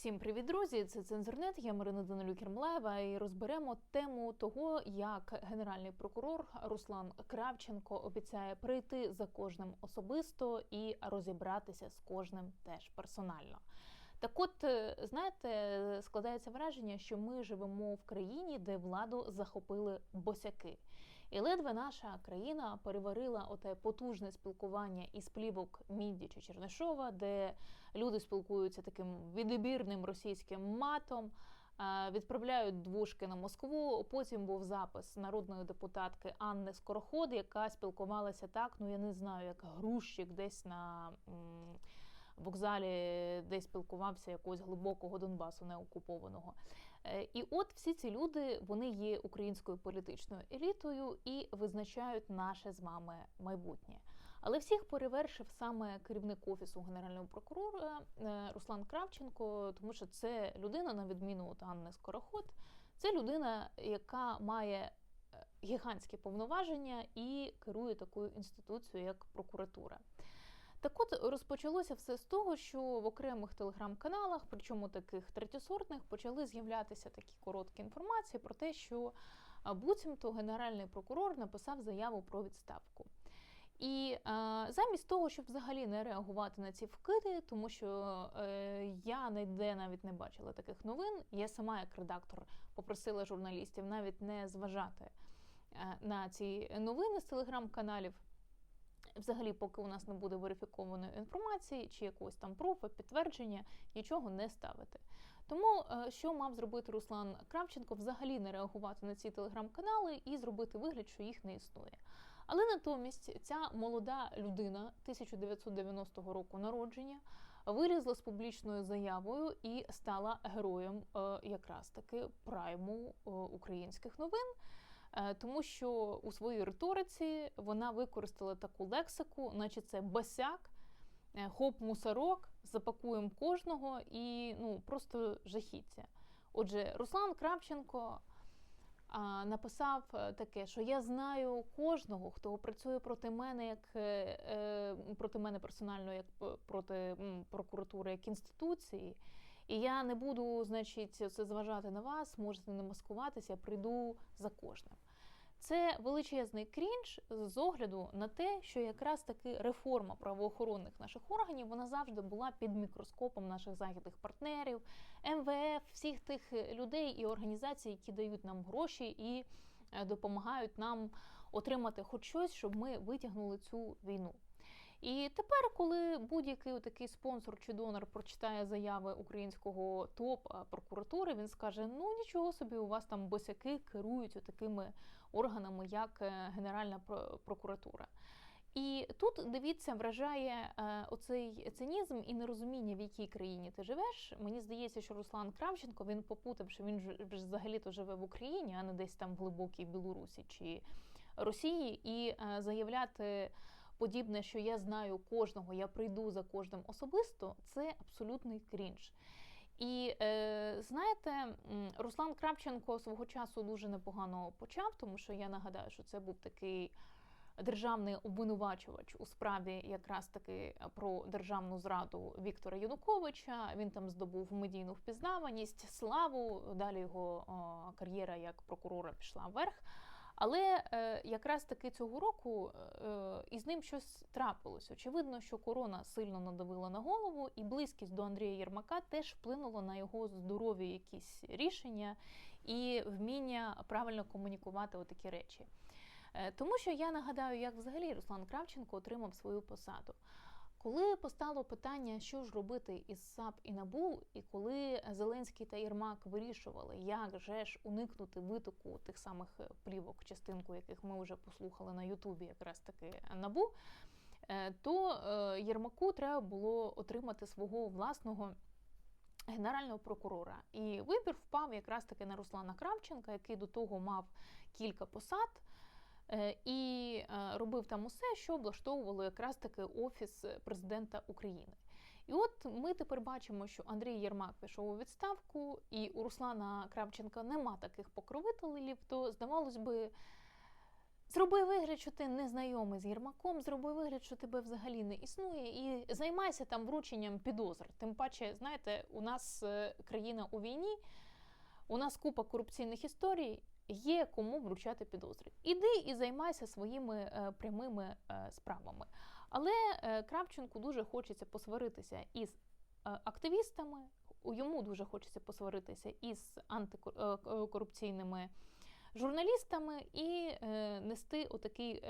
Всім привіт, друзі! Це цензурнет. Я Марина Данилюк Ермлаєва і розберемо тему того, як генеральний прокурор Руслан Кравченко обіцяє прийти за кожним особисто і розібратися з кожним теж персонально. Так, от е, знаєте, складається враження, що ми живемо в країні, де владу захопили босяки. І ледве наша країна переварила оте потужне спілкування із плівок Мідді чи Чернишова, де люди спілкуються таким відбірним російським матом. е, Відправляють двушки на Москву. Потім був запис народної депутатки Анни Скороход, яка спілкувалася так. Ну я не знаю, як грузчик десь на вокзалі, де спілкувався якогось глибокого Донбасу неокупованого. Е, І от всі ці люди вони є українською політичною елітою і визначають наше з вами майбутнє. Але всіх перевершив саме керівник офісу генерального прокурора е, Руслан Кравченко, тому що це людина, на відміну від Анни Скороход, це людина, яка має е, гігантські повноваження і керує такою інституцією, як прокуратура. Так от розпочалося все з того, що в окремих телеграм-каналах, причому таких третєсортних, почали з'являтися такі короткі інформації про те, що буцімто генеральний прокурор написав заяву про відставку. І е, замість того, щоб взагалі не реагувати на ці вкиди, тому що е, я ніде навіть не бачила таких новин, я сама як редактор попросила журналістів навіть не зважати е, на ці новини з телеграм-каналів. Взагалі, поки у нас не буде верифікованої інформації чи якогось там пруфа, підтвердження, нічого не ставити. Тому е, що мав зробити Руслан Кравченко, взагалі не реагувати на ці телеграм-канали і зробити вигляд, що їх не існує. Але натомість ця молода людина 1990 року народження вилізла з публічною заявою і стала героєм е, якраз таки прайму е, українських новин. Е, Тому що у своїй риториці вона використала таку лексику, наче це басяк, е, хоп, мусорок, запакуємо кожного і ну просто жахіття. Отже, Руслан Кравченко а, написав е, таке, що я знаю кожного, хто працює проти мене, як е, е, проти мене персонально, як проти прокуратури як інституції. І я не буду, значить, це зважати на вас, можете не маскуватися, прийду за кожним. Це величезний крінж з огляду на те, що якраз таки реформа правоохоронних наших органів вона завжди була під мікроскопом наших західних партнерів, МВФ, всіх тих людей і організацій, які дають нам гроші і е, допомагають нам отримати хоч щось, щоб ми витягнули цю війну. І тепер, коли будь-який такий спонсор чи донор прочитає заяви українського топ прокуратури, він скаже: ну нічого собі, у вас там босяки керують такими органами, як е, Генеральна прокуратура. І тут дивіться, вражає е, оцей цинізм і нерозуміння, в якій країні ти живеш. Мені здається, що Руслан Кравченко він попутав, що він ж ж взагалі-то живе в Україні, а не десь там в глибокій Білорусі чи Росії, і е, заявляти подібне, що я знаю кожного, я прийду за кожним особисто, це абсолютний крінж. І е, знаєте, Руслан Кравченко свого часу дуже непогано почав, тому що я нагадаю, що це був такий державний обвинувачувач у справі якраз таки про державну зраду Віктора Януковича. Він там здобув медійну впізнаваність, славу. Далі його о, кар'єра як прокурора пішла вверх. Але е, якраз таки цього року е, із ним щось трапилось. Очевидно, що корона сильно надавила на голову, і близькість до Андрія Єрмака теж вплинула на його здорові якісь рішення і вміння правильно комунікувати отакі речі. Е, Тому що я нагадаю, як взагалі Руслан Кравченко отримав свою посаду. Коли постало питання, що ж робити із САП і НАБУ, і коли Зеленський та Єрмак вирішували, як же ж уникнути витоку тих самих плівок, частинку яких ми вже послухали на Ютубі, якраз таки НАБУ, е, то е, Єрмаку треба було отримати свого власного. Генерального прокурора і вибір впав якраз таки на Руслана Кравченка, який до того мав кілька посад. Е, і е, робив там усе, що облаштовувало якраз таки офіс президента України. І от ми тепер бачимо, що Андрій Єрмак пішов у відставку, і у Руслана Кравченка нема таких покровителів, то здавалось би. Зроби вигляд, що ти не знайомий з Єрмаком, зроби вигляд, що тебе взагалі не існує, і займайся там врученням підозр. Тим паче, знаєте, у нас е, країна у війні, у нас купа корупційних історій, є кому вручати підозри. Іди і займайся своїми е, прямими е, справами. Але е, Кравченку дуже хочеться посваритися із активістами, йому дуже хочеться посваритися із антикорупційними журналістами і нести отакий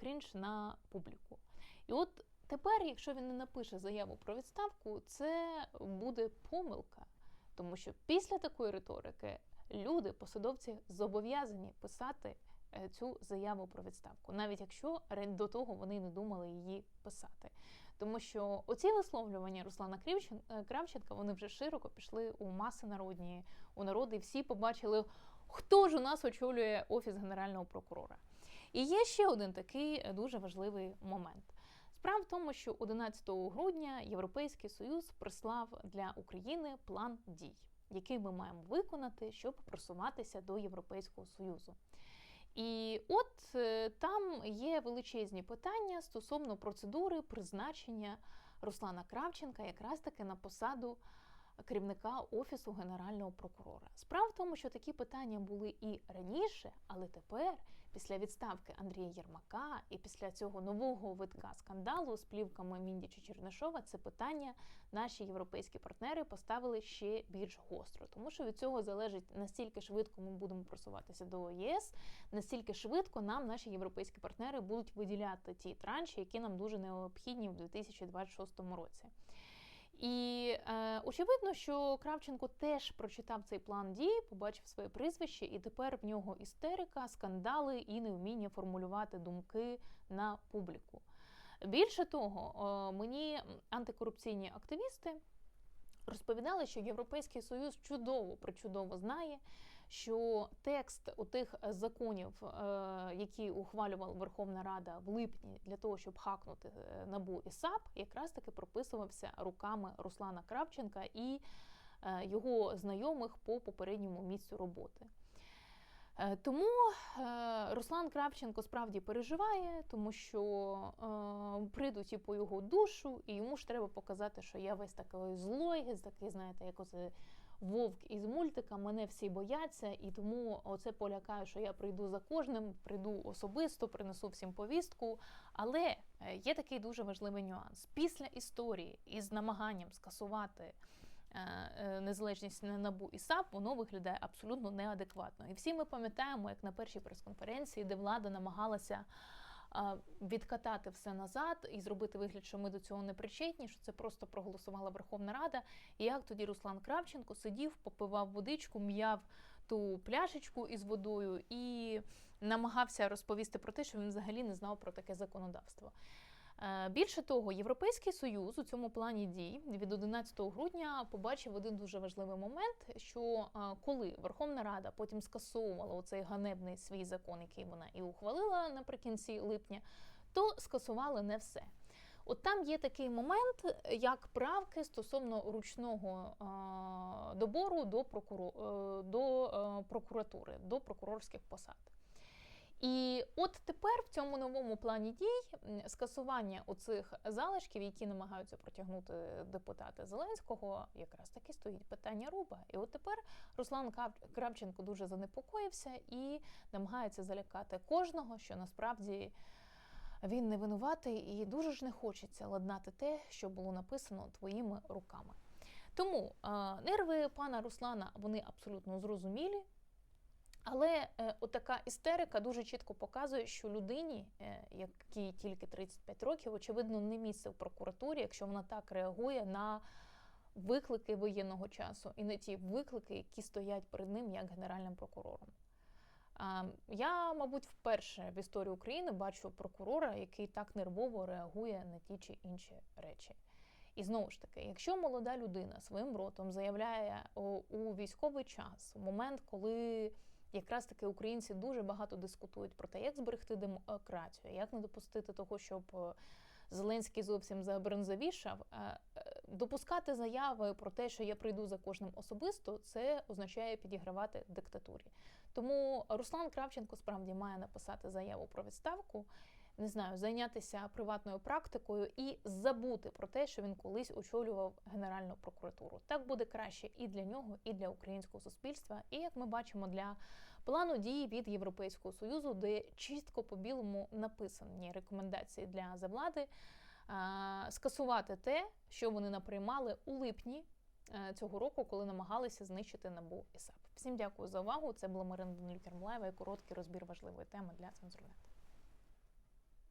крінж на публіку. І от тепер, якщо він не напише заяву про відставку, це буде помилка, тому що після такої риторики люди, посадовці, зобов'язані писати е, цю заяву про відставку, навіть якщо до того вони не думали її писати. Тому що оці висловлювання Руслана е, Кравченка вони вже широко пішли у маси народні, у народи, і всі побачили, хто ж у нас очолює офіс генерального прокурора. І є ще один такий е, дуже важливий момент. Справа в тому, що 11 грудня Європейський Союз прислав для України план дій, який ми маємо виконати, щоб просуватися до Європейського Союзу. І от е, там є величезні питання стосовно процедури призначення Руслана Кравченка якраз таки на посаду керівника офісу генерального прокурора. Справа в тому, що такі питання були і раніше, але тепер, після відставки Андрія Єрмака і після цього нового витка скандалу з плівками Міндіча Чернишова, це питання наші європейські партнери поставили ще більш гостро, тому що від цього залежить настільки швидко ми будемо просуватися до ЄС, настільки швидко нам наші європейські партнери будуть виділяти ті транші, які нам дуже необхідні в 2026 році. І е, очевидно, що Кравченко теж прочитав цей план дій, побачив своє прізвище, і тепер в нього істерика, скандали і невміння формулювати думки на публіку. Більше того, е, мені антикорупційні активісти розповідали, що Європейський Союз чудово причудово знає, що текст у тих законів, е, які ухвалювала Верховна Рада в липні для того, щоб хакнути е, набу і САП, якраз таки прописувався руками Руслана Кравченка і е, його знайомих по попередньому місцю роботи. Е, Тому е, Руслан Кравченко справді переживає, тому що е, прийдуть і по його душу, і йому ж треба показати, що я весь такий злой, такий, знаєте, як оце вовк із мультика, мене всі бояться, і тому оце полякаю, що я прийду за кожним, прийду особисто, принесу всім повістку. Але е, є такий дуже важливий нюанс. Після історії із намаганням скасувати е, е, незалежність на набу і САП, воно виглядає абсолютно неадекватно. І всі ми пам'ятаємо, як на першій прес-конференції, де влада намагалася відкатати все назад і зробити вигляд, що ми до цього не причетні, що це просто проголосувала Верховна Рада. І як тоді Руслан Кравченко сидів, попивав водичку, м'яв ту пляшечку із водою і намагався розповісти про те, що він взагалі не знав про таке законодавство. Е, Більше того, Європейський Союз у цьому плані дій від 11 грудня побачив один дуже важливий момент: що е, коли Верховна Рада потім скасовувала оцей ганебний свій закон, який вона і ухвалила наприкінці липня, то скасували не все. От там є такий момент, як правки стосовно ручного е, добору до, прокуру, до прокуратури, до прокурорських посад. І от тепер в цьому новому плані дій скасування оцих залишків, які намагаються протягнути депутати Зеленського, якраз таки стоїть питання руба. І от тепер Руслан Кравченко дуже занепокоївся і намагається залякати кожного, що насправді він не винуватий, і дуже ж не хочеться ладнати те, що було написано твоїми руками. Тому е, нерви пана Руслана вони абсолютно зрозумілі. Але е, отака істерика дуже чітко показує, що людині, е, якій тільки 35 років, очевидно, не місце в прокуратурі, якщо вона так реагує на виклики воєнного часу і на ті виклики, які стоять перед ним як генеральним прокурором. Я, мабуть, вперше в історії України бачу прокурора, який так нервово реагує на ті чи інші речі. І знову ж таки, якщо молода людина своїм ротом заявляє у військовий час, у момент, коли якраз таки українці дуже багато дискутують про те, як зберегти демократію, як не допустити того, щоб е, Зеленський зовсім забронзовішав. е, е, Допускати заяви про те, що я прийду за кожним особисто, це означає підігравати диктатурі. Тому Руслан Кравченко справді має написати заяву про відставку, не знаю, зайнятися приватною практикою і забути про те, що він колись очолював Генеральну прокуратуру. Так буде краще і для нього, і для українського суспільства. І як ми бачимо, для плану дій від Європейського союзу, де чітко по білому написані рекомендації для завлади скасувати те, що вони наприймали у липні е, цього року, коли намагалися знищити набу і САП. Всім дякую за увагу. Це була Марина Данилюк Ермолаєва і короткий розбір важливої теми для цензурнету.